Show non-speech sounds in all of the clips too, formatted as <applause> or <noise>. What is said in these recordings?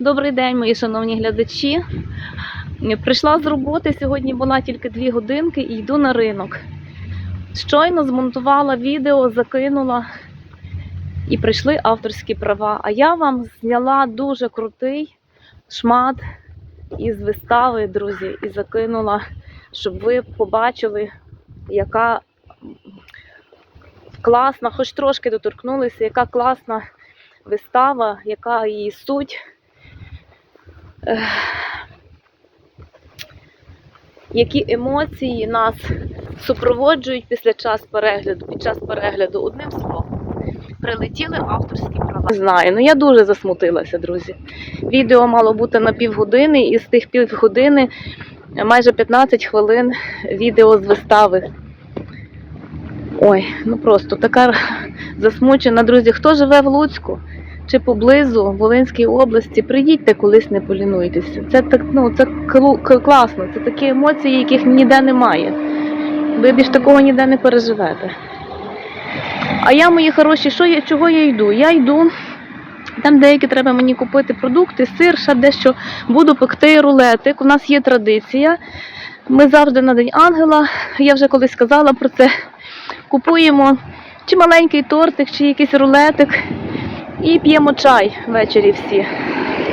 Добрий день, мої шановні глядачі. Прийшла з роботи, сьогодні була тільки дві годинки і йду на ринок. Щойно змонтувала відео, закинула і прийшли авторські права. А я вам зняла дуже крутий шмат із вистави, друзі, і закинула, щоб ви побачили, яка класна, хоч трошки доторкнулися, яка класна вистава, яка її суть. Які емоції нас супроводжують після час перегляду, під час перегляду одним словом. Прилетіли авторські права. Знаю, ну я дуже засмутилася, друзі. Відео мало бути на півгодини, і з тих півгодини майже 15 хвилин відео з вистави. Ой, ну просто така засмучена, друзі. Хто живе в Луцьку чи поблизу Волинській області, приїдьте колись не полінуйтеся. Це так, ну це класно. Це такі емоції, яких ніде немає. Ви більш такого ніде не переживете. А я, мої хороші, що я, чого я йду? Я йду. Там деякі треба мені купити продукти, сир, ще дещо буду пекти рулетик. У нас є традиція. Ми завжди на День Ангела, я вже колись сказала про це. Купуємо чи маленький тортик, чи якийсь рулетик. І п'ємо чай ввечері всі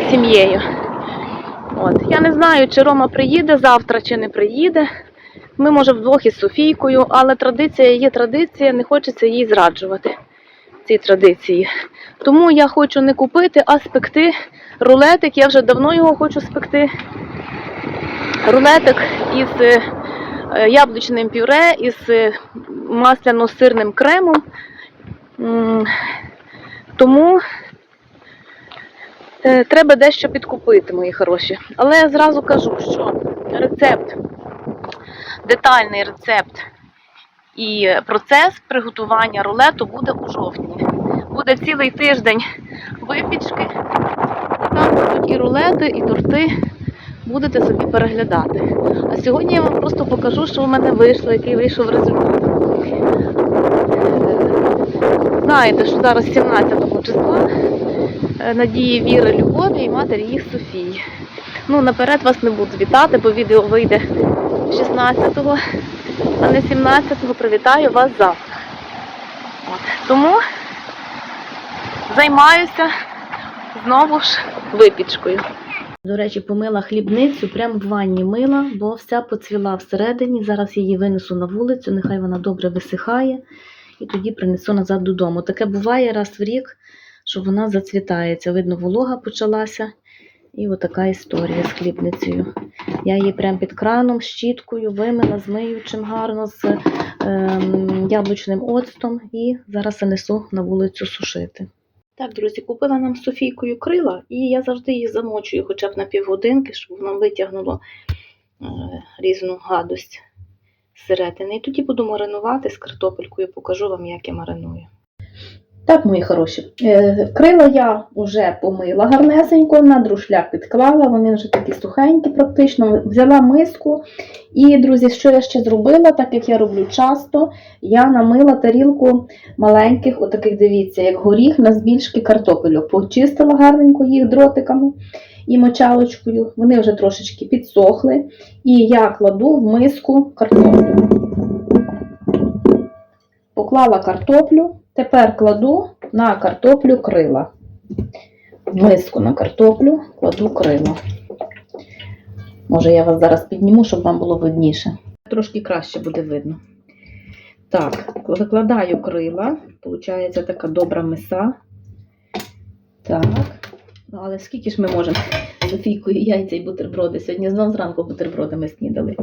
з сім'єю. От. Я не знаю, чи Рома приїде завтра, чи не приїде. Ми, може, вдвох із Софійкою, але традиція є традиція, не хочеться її зраджувати. Ці традиції. Тому я хочу не купити, а спекти рулетик. Я вже давно його хочу спекти. Рулетик із е, яблучним пюре, із е, масляно-сирним кремом. Тому е, треба дещо підкупити, мої хороші. Але я зразу кажу, що рецепт, детальний рецепт і процес приготування рулету буде у жовтні. Буде цілий тиждень випічки. Там будуть і рулети, і торти. Будете собі переглядати. А сьогодні я вам просто покажу, що в мене вийшло, який вийшов результат. Знаєте, що зараз 17 числа е, Надії Віри Любові і матері їх Софії. Ну, наперед вас не буду вітати, бо відео вийде 16-го, а не 17-го. Привітаю вас завтра. От. Тому займаюся знову ж випічкою. До речі, помила хлібницю, прямо в ванні мила, бо вся поцвіла всередині. Зараз її винесу на вулицю, нехай вона добре висихає, і тоді принесу назад додому. Таке буває раз в рік, що вона зацвітається. Видно, волога почалася. І отака історія з хлібницею. Я її прямо під краном, щіткою вимила, змиючим гарно з ем, яблучним оцтом і зараз занесу на вулицю сушити. Так, друзі, купила нам Софійкою крила, і я завжди їх замочую хоча б на півгодинки, щоб воно витягнуло е, різну гадость зсередини. І тоді буду маринувати з картопелькою, покажу вам, як я мариную. Так, мої хороші, е, крила я вже помила гарнесенько, на друшляк підклала, вони вже такі сухенькі практично. Взяла миску. І, друзі, що я ще зробила, так як я роблю часто, я намила тарілку маленьких, отаких, дивіться, як горіх на збільшки картопельок. Почистила гарненько їх дротиками і мочалочкою. Вони вже трошечки підсохли. І я кладу в миску картоплю. Поклала картоплю, тепер кладу на картоплю крила. В миску на картоплю кладу крила. Може, я вас зараз підніму, щоб вам було видніше. Трошки краще буде видно. Так, викладаю крила. Получається така добра миса. Так. Ну, але скільки ж ми можемо Софійкою яйця і бутерброди? Сьогодні знов зранку бутербродами снідали.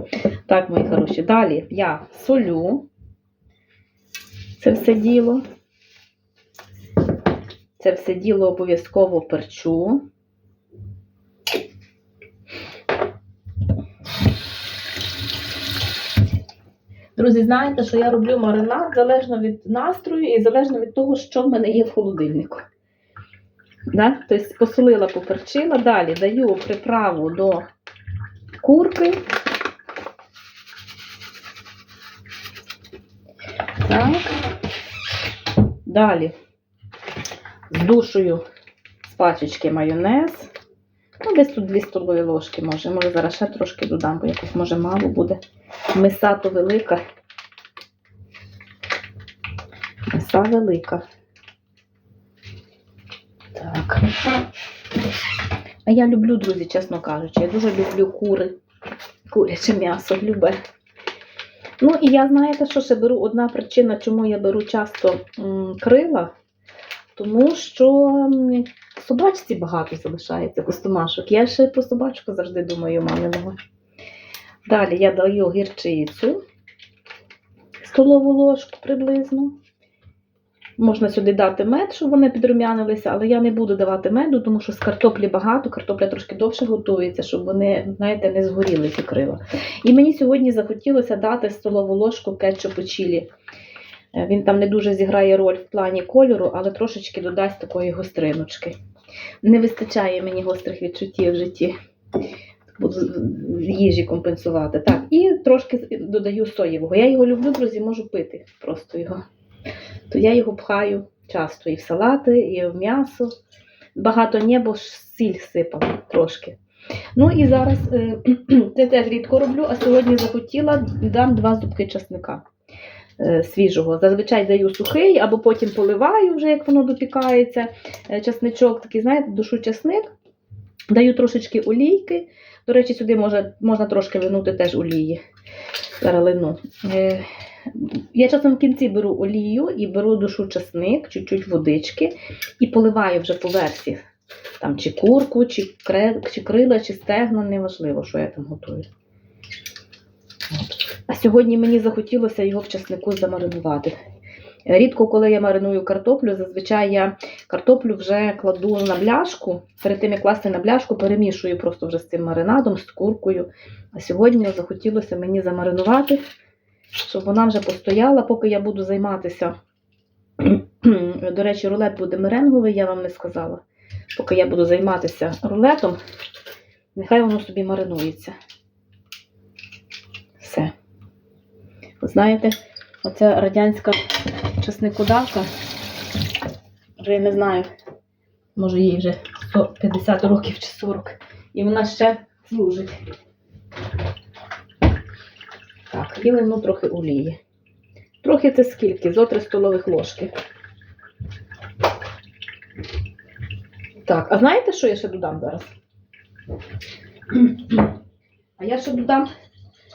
Так, мої хороші. Далі я солю це все діло. Це все діло обов'язково перчу. Друзі, знаєте, що я роблю маринад залежно від настрою і залежно від того, що в мене є в холодильнику. Да? Тобто посолила, поперчила, далі даю приправу до курки. Так. Далі здушую з пачечки майонез. Ну, десь тут 2 столові ложки може. Може зараз ще трошки додам, бо якось може мало буде. Миса то велика. Миса велика. А я люблю, друзі, чесно кажучи. Я дуже люблю кури. Куряче м'ясо, любе. Ну і я знаєте, що ще беру одна причина, чому я беру часто крила, тому що собачці багато залишається костомашок. Я ще про собачку завжди думаю маминого. Далі я даю гірчицю, столову ложку приблизно. Можна сюди дати мед, щоб вони підрумянилися, але я не буду давати меду, тому що з картоплі багато, картопля трошки довше готується, щоб вони, знаєте, не згоріли ці крила. І мені сьогодні захотілося дати столову ложку кетчупу чілі. Е, Він там не дуже зіграє роль в плані кольору, але трошечки додасть такої гостриночки. Не вистачає мені гострих відчуттів в житті. Буду їжі компенсувати. Так, і трошки додаю соєвого. Я його люблю, друзі, можу пити просто його. То я його пхаю часто і в салати, і в м'ясо. Багато не, бо ж сіль сипала трошки. Ну і зараз е, <clears throat> це теж рідко роблю, а сьогодні захотіла дам два зубки часника е, свіжого. Зазвичай даю сухий, або потім поливаю вже, як воно допікається. Е, Часничок такий, знаєте, душу часник. Даю трошечки олійки. До речі, сюди можна, можна трошки винути теж олії. Зараз. Я часом в кінці беру олію і беру душу часник, чуть-чуть водички і поливаю вже по версі. Там чи курку, чи, чи крила, чи стегна, неважливо, що я там готую. А сьогодні мені захотілося його в часнику замаринувати. Рідко, коли я мариную картоплю, зазвичай я картоплю вже кладу на бляшку. Перед тим, як класти на бляшку, перемішую просто вже з цим маринадом, з куркою. А сьогодні захотілося мені замаринувати, щоб вона вже постояла, поки я буду займатися. До речі, рулет буде меренговий, я вам не сказала. Поки я буду займатися рулетом, нехай воно собі маринується. Все. Ви знаєте, оця радянська часникодавка, вже я не знаю, може їй вже 150 років чи 40, і вона ще служить. І трохи олії. Трохи це скільки? Зо 3 столових ложки. Так, а знаєте, що я ще додам зараз? <clears throat> А я ще додам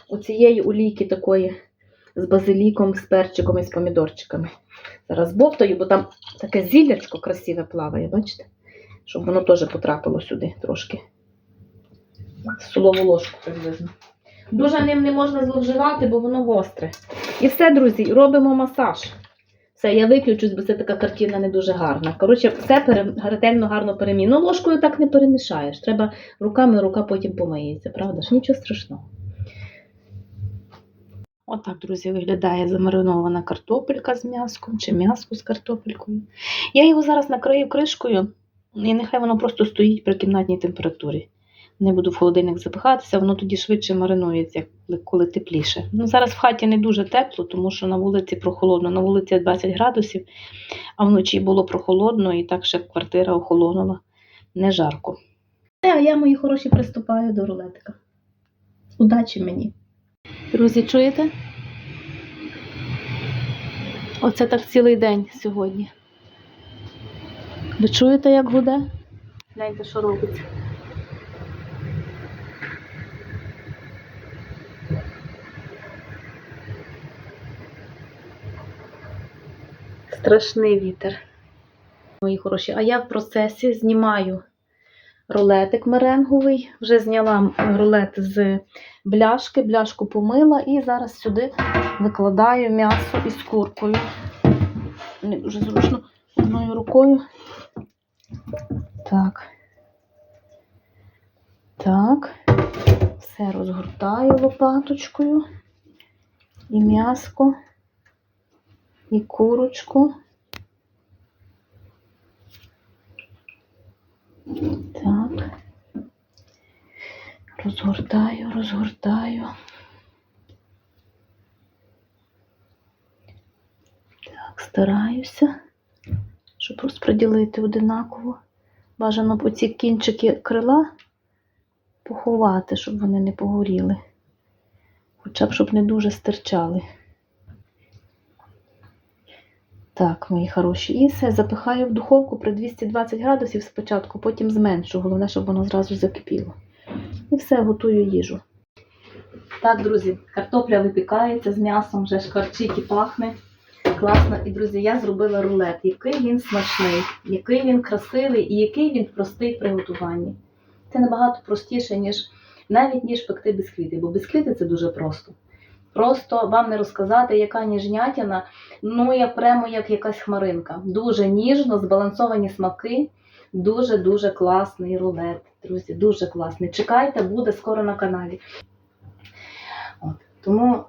оцієї олійки такої з базиліком, з перчиком і з помідорчиками. Зараз бовтаю, бо там таке зіллячко красиве плаває, бачите? Щоб воно теж потрапило сюди трошки. Столову ложку приблизно. Дуже ним не можна зловживати, бо воно гостре. І все, друзі, робимо масаж. Все, я виключусь, бо це така картина не дуже гарна. Коротше, все ретельно гарно переміну. Ну, ложкою так не перемішаєш. Треба руками, рука потім помиється, правда ж? Нічого страшного. Отак, друзі, виглядає замаринована картопелька з м'яском чи м'яско з картопелькою. Я його зараз накрию кришкою, і нехай воно просто стоїть при кімнатній температурі. Не буду в холодильник запихатися, воно тоді швидше маринується, коли- тепліше. Ну, зараз в хаті не дуже тепло, тому що на вулиці прохолодно. На вулиці 20 градусів, а вночі було прохолодно і так ще квартира охолонула. Не жарко. Е, А я, мої хороші, приступаю до рулетика. Удачі мені! Друзі, чуєте? Оце так цілий день сьогодні. Ви чуєте, як гуде? Гляньте, що робиться. Страшний вітер. Мої хороші. А я в процесі знімаю рулетик меренговий. Вже зняла рулет з бляшки, бляшку помила і зараз сюди викладаю м'ясо із куркою. Не дуже зручно одною рукою. Так. Так. Все розгортаю лопаточкою. І м'яско, і курочку. Так. Розгортаю, розгортаю. Так, стараюся, щоб розподілити одинаково. Бажано по ці кінчики крила поховати, щоб вони не погоріли. Хоча б щоб не дуже стирчали. Так, мої хороші. І все, запихаю в духовку при 220 градусів спочатку, потім зменшу. Головне, щоб воно зразу закипіло. І все, готую їжу. Так, друзі, картопля випікається з м'ясом, вже шкварчить і пахне. Класно. І, друзі, я зробила рулет. Який він смачний, який він красивий і який він простий в приготуванні. Це набагато простіше, ніж навіть ніж пекти бісквіти, бо бісквіти це дуже просто. Просто вам не розказати, яка ніжнятина, ну я прямо як якась хмаринка. Дуже ніжно, збалансовані смаки, дуже-дуже класний рулет. Друзі, дуже класний. Чекайте, буде скоро на каналі. От, тому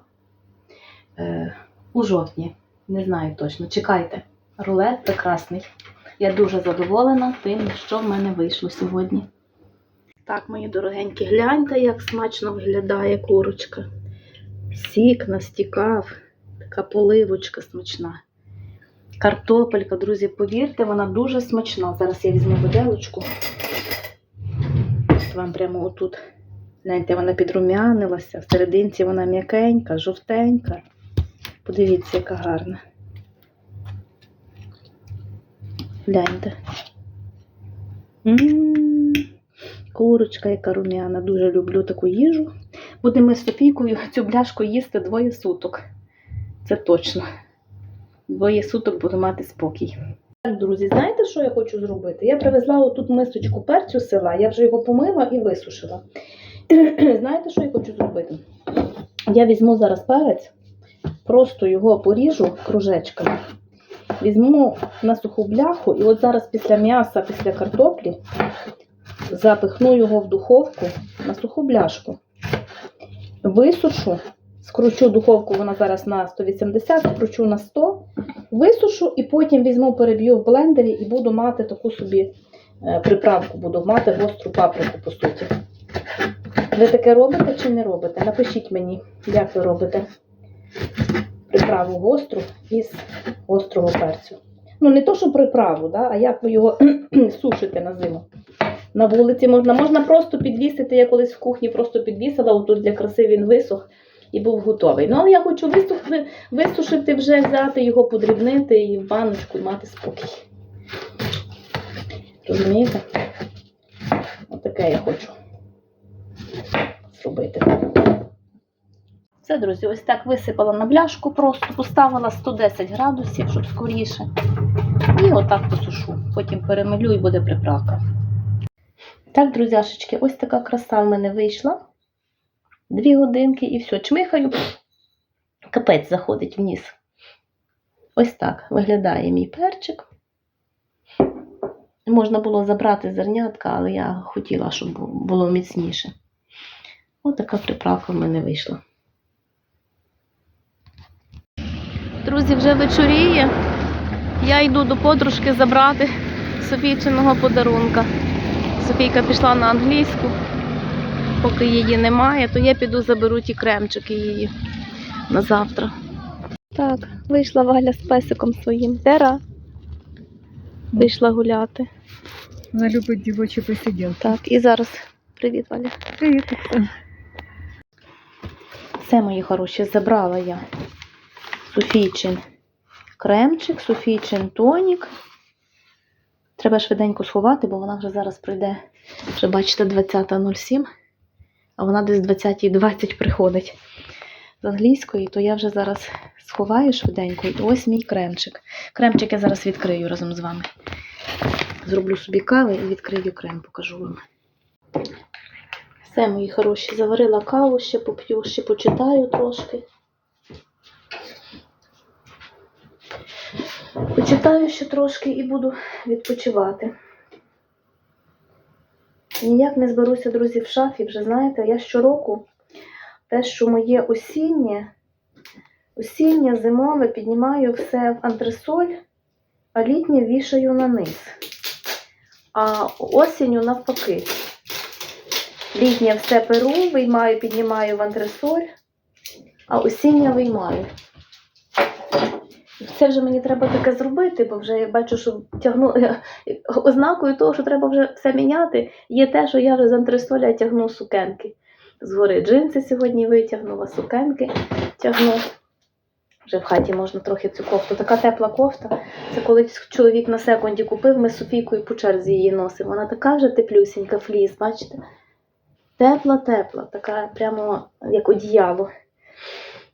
е, у жовтні, не знаю точно, чекайте. Рулет прекрасний. Я дуже задоволена тим, що в мене вийшло сьогодні. Так, мої дорогенькі, гляньте, як смачно виглядає курочка. Сік настікав, така поливочка смачна. Картопелька, друзі, повірте, вона дуже смачна. Зараз я візьму виделочку. Ось Вам прямо отут. Гляньте, вона підрумянилася, в серединці вона м'якенька, жовтенька. Подивіться, яка гарна. Гляньте. М, Курочка, яка рум'яна. Дуже люблю таку їжу. Будемо з Софійкою цю бляшку їсти двоє суток. Це точно. Двоє суток буду мати спокій. Так, друзі, знаєте, що я хочу зробити? Я привезла отут мисочку перцю з села, я вже його помила і висушила. <clears throat> знаєте, що я хочу зробити? Я візьму зараз перець, просто його поріжу кружечками. Візьму на суху бляху, і от зараз після м'яса, після картоплі запихну його в духовку на суху бляшку. Висушу, скручу духовку, вона зараз на 180, скручу на 100, висушу і потім візьму, переб'ю в блендері і буду мати таку собі е, приправку, буду мати гостру паприку, по суті. Ви таке робите чи не робите? Напишіть мені, як ви робите приправу гостру із гострого перцю. Ну, не то, що приправу, да, а як ви його <clears throat> сушите на зиму. На вулиці можна, можна просто підвісити. Я колись в кухні просто підвісила, отут для краси він висох і був готовий. Ну, але я хочу висухти, висушити вже, взяти його, подрібнити і в баночку і мати спокій. Розумієте? Отаке я хочу зробити. Все, друзі, ось так висипала на бляшку, просто поставила 110 градусів, щоб скоріше. І отак посушу. Потім перемилю і буде приправка. Так, друзяшечки, ось така краса в мене вийшла. Дві годинки і все. Чмихаю, капець заходить в ніс. Ось так виглядає мій перчик. Можна було забрати зернятка, але я хотіла, щоб було міцніше. Ось така приправка в мене вийшла. Друзі, вже вечоріє. Я йду до подружки забрати Софійчиного подарунка. Софійка пішла на англійську, поки її немає, то я піду заберу ті кремчики її на завтра. Так, вийшла Валя з песиком своїм. Тера. Вийшла гуляти. Вона любить дівочі посиділки. Так, і зараз. Привіт, Валя. Привіт. Все, мої хороші, забрала я Софійчин кремчик, Софійчин тонік. Треба швиденько сховати, бо вона вже зараз прийде, вже бачите, 20.07, а вона десь 20.20 приходить з англійської, то я вже зараз сховаю швиденько. І ось мій кремчик. Кремчик я зараз відкрию разом з вами. Зроблю собі кави і відкрию крем, покажу вам. Все, мої хороші, заварила каву, ще поп'ю, ще почитаю трошки. Почитаю ще трошки і буду відпочивати. Ніяк не зберуся, друзі, в шафі. Вже знаєте, я щороку те, що моє осіннє, осіннє, зимове піднімаю все в антресоль, а літнє вішаю на низ. А осінню навпаки. Літнє все перу, виймаю, піднімаю в антресоль, а осіннє виймаю. Це вже мені треба таке зробити, бо вже я бачу, що тягну ознакою того, що треба вже все міняти, є те, що я вже з антрестоля тягну сукенки. Згори джинси сьогодні витягнула, сукенки тягну. Вже в хаті можна трохи цю кофту. Така тепла кофта. Це коли чоловік на секунді купив, ми Софійкою по черзі її носимо. Вона така вже теплюсінька, фліс, бачите? Тепла, тепла, така прямо як одіяло.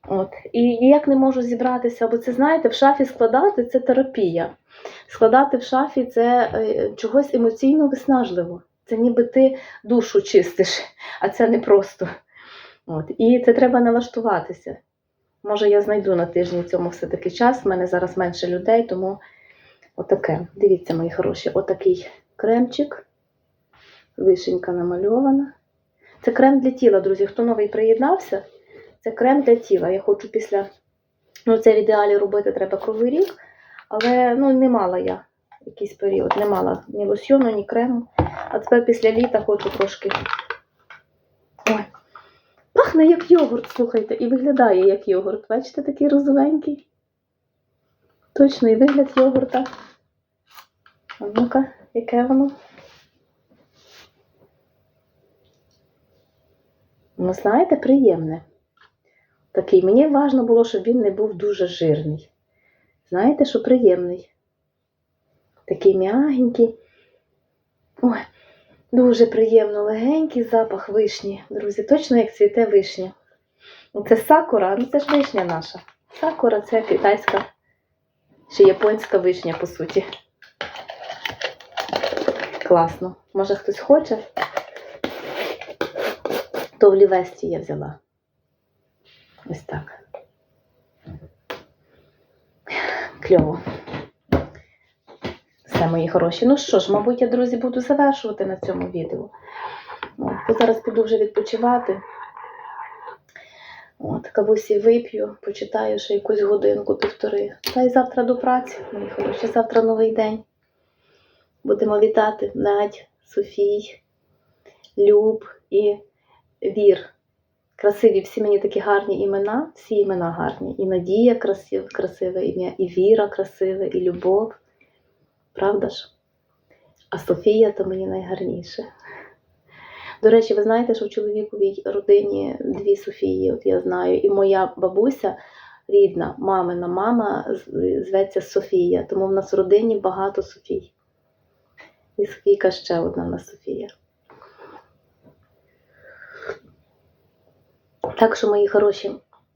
От. І ніяк не можу зібратися, бо це, знаєте, в шафі складати це терапія. Складати в шафі це е, чогось емоційно виснажливо. Це ніби ти душу чистиш, <laughs> а це не просто. От. І це треба налаштуватися. Може, я знайду на тижні цьому все-таки час. В мене зараз менше людей, тому отаке. Дивіться, мої хороші, отакий кремчик. Вишенька намальована. Це крем для тіла, друзі. Хто новий приєднався, це крем для тіла. Я хочу після. Ну, це в ідеалі робити треба круглий рік, але ну, не мала я якийсь період. Не мала ні лосьйону, ні крему. А тепер після літа хочу трошки. Ой. Пахне як йогурт, слухайте, і виглядає як йогурт. Бачите, такий розовенький. Точно і вигляд йогурта. А ну-ка, яке воно? Ну, знаєте, приємне. Такий. Мені важливо було, щоб він не був дуже жирний. Знаєте, що приємний. Такий м'ягенький. Ой, дуже приємно, легенький запах вишні, друзі. Точно як цвіте вишня. Це сакура, ну це ж вишня наша. Сакура це китайська чи японська вишня, по суті. Класно. Може хтось хоче? То в Лівесті я взяла. Ось так. Кльово. Все, мої хороші. Ну що ж, мабуть, я, друзі, буду завершувати на цьому відео. От, зараз піду вже відпочивати. От, кавусі вип'ю, почитаю ще якусь годинку, півтори. Та й завтра до праці, мої хороші. Завтра новий день. Будемо вітати Надь, Софій, Люб і Вір. Красиві, всі мені такі гарні імена, всі імена гарні. І Надія красив, красиве ім'я, і Віра красиве, і Любов. Правда ж? А Софія то мені найгарніше. До речі, ви знаєте, що в чоловіковій родині дві Софії, от я знаю, і моя бабуся рідна, мамина мама зветься Софія, тому в нас в родині багато Софій. І Софійка ще одна в нас Софія. Так що, мої хороші,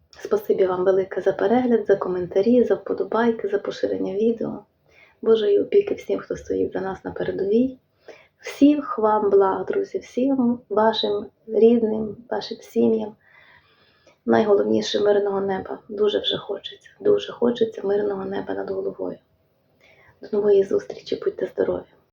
спасибі вам велике за перегляд, за коментарі, за вподобайки, за поширення відео. Божої опіки всім, хто стоїть за нас на передовій. Всіх вам благ, друзі, всім вашим рідним, вашим сім'ям. Найголовніше мирного неба. Дуже вже хочеться. Дуже хочеться мирного неба над головою. До нової зустрічі, будьте здорові!